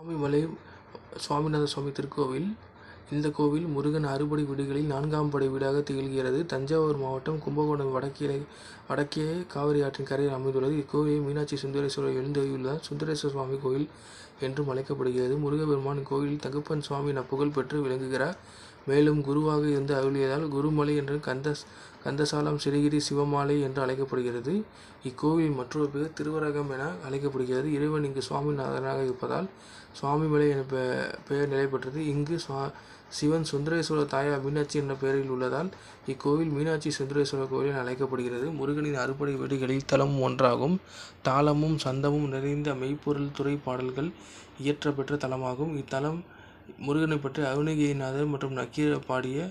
சுவாமிமலை சுவாமிநாத சுவாமி திருக்கோவில். இந்த கோவில் முருகன் அறுபடை வீடுகளில் நான்காம் படை வீடாக திகழ்கிறது. தஞ்சாவூர் மாவட்டம் கும்பகோணம் வடக்கே வடக்கே காவிரி ஆற்றின் கரையில் அமைந்துள்ளது. இக்கோவிலை மீனாட்சி சுந்தரேஸ்வரர் எழுந்தருளியுள்ள சுந்தரேஸ்வர சுவாமி கோவில் என்றும் அழைக்கப்படுகிறது. முருகபெருமான் இக்கோவிலில் தகப்பன் சுவாமி என புகழ் பெற்று விளங்குகிறார். மேலும் குருவாக இருந்து அருளியதால் குருமலை என்று கந்த கந்தசாலம் சிறுகிரி சிவமாலை என்று அழைக்கப்படுகிறது. இக்கோவில் மற்றொரு பேர் திருவரகம் என அழைக்கப்படுகிறது. இறைவன் இங்கு சுவாமிநாதனாக இருப்பதால் சுவாமிமலை என பெ- பெயர் நிலை பெற்றது இங்கு சுவா சிவன் சுந்தரேஸ்வரர் தாயார் மீனாட்சி என்ற பெயரில் உள்ளதால் இக்கோவில் மீனாட்சி சுந்தரேஸ்வரர் கோவில் என அழைக்கப்படுகிறது. முருகனின் அறுபடை வீடுகளில் தலம் ஒன்றாகும். தாளமும் சந்தமும் நிறைந்த மெய்ப்பொருள் துறை பாடல்கள் இயற்றப்பெற்ற தலமாகும். இத்தலம் முருகனை பற்றி அருணகிரிநாதர் மற்றும் நக்கீரர் பாடிய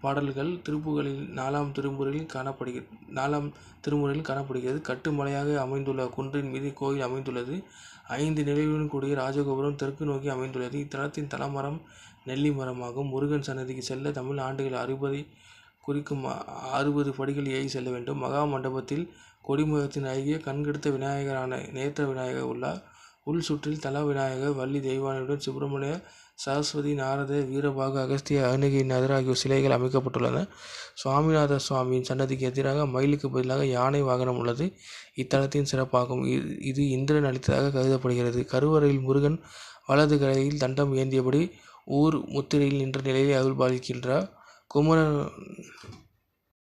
பாடல்கள் திருப்புகளில் நாலாம் திருமுறையில் காணப்படுகிறது நாலாம் திருமுறையில் காணப்படுகிறது. கட்டுமலையாக அமைந்துள்ள குன்றின் மீது கோயில் அமைந்துள்ளது. ஐந்து நிலைகளுடன் கூடிய ராஜகோபுரம் தெற்கு நோக்கி அமைந்துள்ளது. இத்தலத்தின் தலமரம் நெல்லி மரமாகும். முருகன் சன்னதிக்கு செல்ல தமிழ் ஆண்டுகள் அறுபதை குறிக்கும் அறுபது படிகள் ஏறி செல்ல வேண்டும். மகா மண்டபத்தில் கொடிமுகத்தின் அருகே கண்கெடுத்த விநாயகரான நேத்திர விநாயகர் உள்ளார். உள் சுற்றில் தல விநாயகர் வள்ளி தெய்வானையுடன் சுப்பிரமணிய சரஸ்வதி நாரதர் வீரபாகு அகஸ்திய அருணகிரிநாதர் ஆகியோர் சிலைகள் அமைக்கப்பட்டுள்ளன. சுவாமிநாத சுவாமியின் சன்னதிக்கு எதிராக மயிலுக்கு பதிலாக யானை வாகனம் உள்ளது. இத்தலத்தின் சிறப்பாகும். இது இது இந்திரன் அளித்ததாக கருதப்படுகிறது. கருவறையில் முருகன் வலது கரையில் தண்டம் ஏந்தியபடி ஊர் முத்திரையில் நின்ற நிலையை அருள்பாலிக்கின்றார். குமரன்